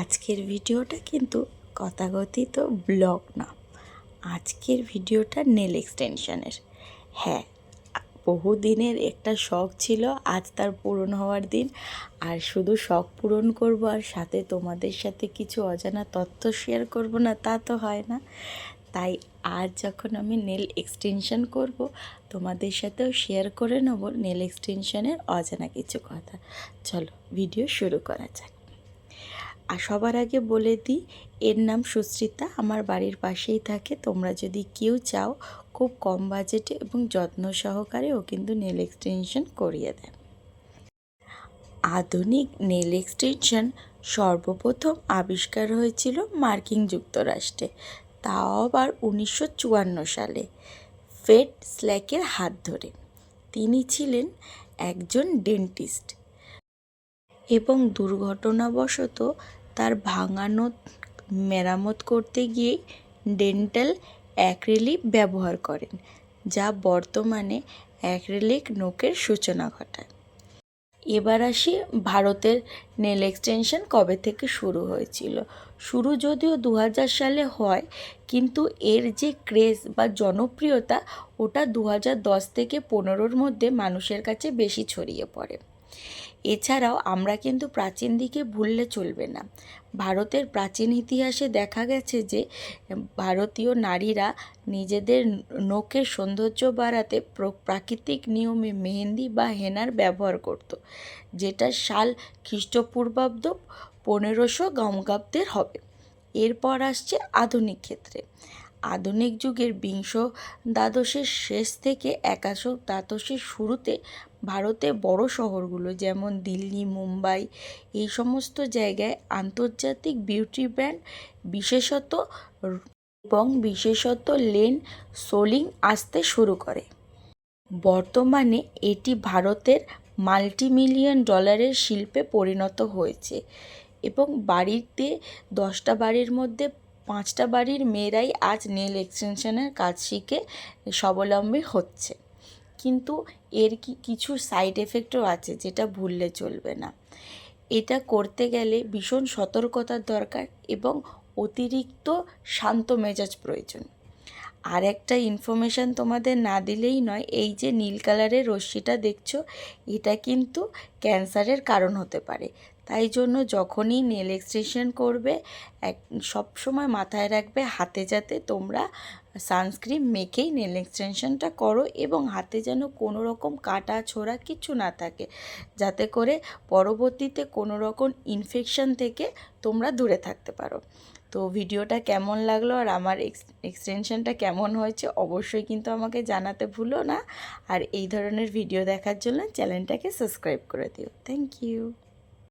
আজকের ভিডিওটা কিন্তু কথাগতিত ব্লগ না। আজকের ভিডিওটা নেল এক্সটেনশানের। হ্যাঁ বহুদিনের একটা শখ ছিল, আজ তার পূরণ হওয়ার দিন। আর শুধু শখ পূরণ করব আর সাথে তোমাদের সাথে কিছু অজানা তথ্য শেয়ার করব না, তা তো হয় না। তাই আজ যখন আমি নেল এক্সটেনশন করব, তোমাদের সাথেও শেয়ার করে নেব নেল এক্সটেনশনের অজানা কিছু কথা। চলো, ভিডিও শুরু করা যাক। আর সবার আগে বলে দিই, এর নাম সুশ্রিতা আমার বাড়ির পাশেই থাকে। তোমরা যদি কেউ চাও, খুব কম বাজেটে এবং যত্ন সহকারে ও কিন্তু নেল এক্সটেনশন করিয়ে দেয় আধুনিক নেল এক্সটেনশন সর্বপ্রথম আবিষ্কার হয়েছিল মার্কিন যুক্তরাষ্ট্রে। তাও আবার উনিশশো চুয়ান্ন সালে। ফেড স্ল্যাকের হাত ধরে। তিনি ছিলেন একজন ডেন্টিস্ট। এবং দুর্ঘটনাবশত তার ভাঙানো মেরামত করতে গিয়ে ডেন্টাল অ্যাক্রিলিক ব্যবহার করেন, যা বর্তমানে অ্যাক্রিলিক নোকের সূচনা ঘটায়। এবার আসি ভারতের নেল এক্সটেনশন কবে থেকে শুরু হয়েছিল? শুরু যদিও দু হাজার সালে হয়, কিন্তু এর যে ক্রেজ বা জনপ্রিয়তা, ওটা দু থেকে পনেরোর মধ্যে মানুষের কাছে বেশি ছড়িয়ে পড়ে। এছাড়াও আমরা কিন্তু প্রাচীন দিকে ভুললে চলবে না। ভারতের প্রাচীন ইতিহাসে দেখা গেছে যে, ভারতীয় নারীরা নিজেদের নখের সৌন্দর্য বাড়াতে প্রাকৃতিক নিয়মে মেহেন্দি বা হেনার ব্যবহার করত, যেটা সাল খ্রিস্টপূর্বাব্দ পনেরোশো গমগাব্দের হবে। এরপর আসছে আধুনিক ক্ষেত্রে। আধুনিক যুগের বিংশ দ্বাদশের শেষ থেকে একাদশ দ্বাদশের শুরুতে ভারতে বড় শহরগুলো যেমন দিল্লি, মুম্বাই, এই সমস্ত জায়গায় আন্তর্জাতিক বিউটি ব্র্যান্ড বিশেষত এবং বিশেষত লেন সোলিং আসতে শুরু করে। বর্তমানে এটি ভারতের মাল্টি মিলিয়ন ডলারের শিল্পে পরিণত হয়েছে এবং বাড়িতে দশটা বাড়ির মধ্যে পাঁচটা বাড়ির মেয়েরাই আজ নেল এক্সটেনশনের কাজ শিখে স্বাবলম্বী হচ্ছে। কিন্তু এর কি কিছু সাইড এফেক্টও আছে যেটা ভুললে চলবে না। এটা করতে গেলে ভীষণ সতর্কতার দরকার এবং অতিরিক্ত শান্ত মেজাজ প্রয়োজন। আর একটা ইনফরমেশান তোমাদের না দিলেই নয়, এই যে নীল কালারের রশ্মিটা দেখছ, এটা কিন্তু ক্যান্সারের কারণ হতে পারে। তাই জন্য যখনই নেল এক্সটেনশন করবে, এক, সবসময় মাথায় রাখবে হাতে যাতে তোমরা সানস্ক্রিন মেখেই নেল এক্সটেনশনটা করো এবং হাতে যেন কোনো রকম কাটা ছোড়া কিছু না থাকে। যাতে করে পরবর্তীতে কোনো রকম ইনফেকশন থেকে তোমরা দূরে থাকতে পারো। তো ভিডিওটা কেমন লাগল আর আমার এক্সটেনশনটা কেমন হয়েছে অবশ্যই কিন্তু আমাকে জানাতে ভুলো না। আর এই ধরনের ভিডিও দেখার জন্য চ্যানেলটাকে সাবস্ক্রাইব করে দিও। Thank you